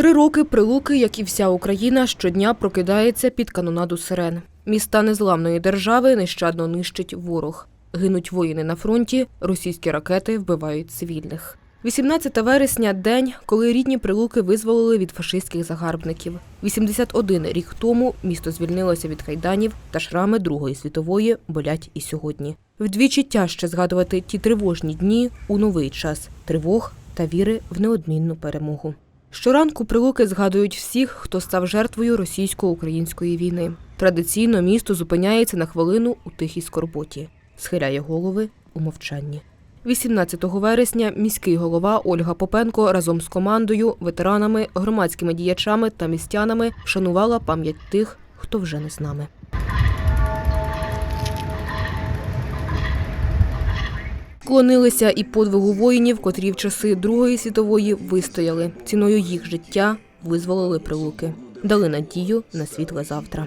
Три роки прилуки, як і вся Україна, щодня прокидається під канонаду сирен. Міста незламної держави нещадно нищить ворог. Гинуть воїни на фронті, російські ракети вбивають цивільних. 18 вересня день, коли рідні прилуки визволили від фашистських загарбників. 81 рік тому місто звільнилося від кайданів та шрами Другої світової болять і сьогодні. Вдвічі тяжче згадувати ті тривожні дні у новий час тривог та віри в неодмінну перемогу. Щоранку прилуки згадують всіх, хто став жертвою російсько-української війни. Традиційно місто зупиняється на хвилину у тихій скорботі, схиляє голови у мовчанні. 18 вересня міський голова Ольга Попенко разом з командою, ветеранами, громадськими діячами та містянами шанувала пам'ять тих, хто вже не з нами. Клонилися і подвигу воїнів, котрі в часи Другої світової вистояли. Ціною їх життя визволили прилуки, дали надію на світле завтра.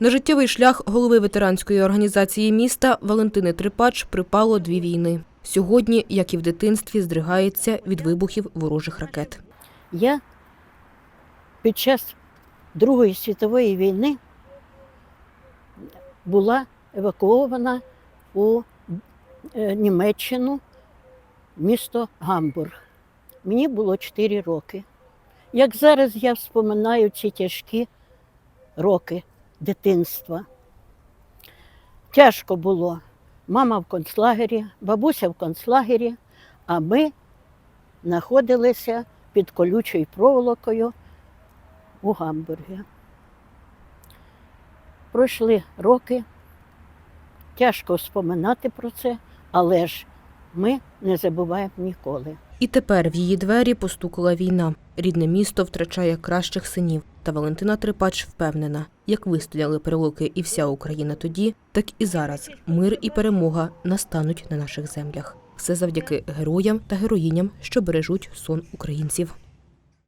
На життєвий шлях голови ветеранської організації міста Валентини Трипач припало дві війни. Сьогодні, як і в дитинстві, здригається від вибухів ворожих ракет. Я під час Другої світової війни була евакуована у е, Німеччину, місто Гамбург. Мені було 4 роки. Як зараз я вспоминаю ці тяжкі роки дитинства. Тяжко було. Мама в концлагері, бабуся в концлагері, а ми знаходилися під колючою проволокою у Гамбургі. Пройшли роки, тяжко вспоминати про це, але ж ми не забуваємо ніколи. І тепер в її двері постукала війна. Рідне місто втрачає кращих синів. Та Валентина Трипач впевнена, як вистояли прилуки і вся Україна тоді, так і зараз мир і перемога настануть на наших землях. Все завдяки героям та героїням, що бережуть сон українців.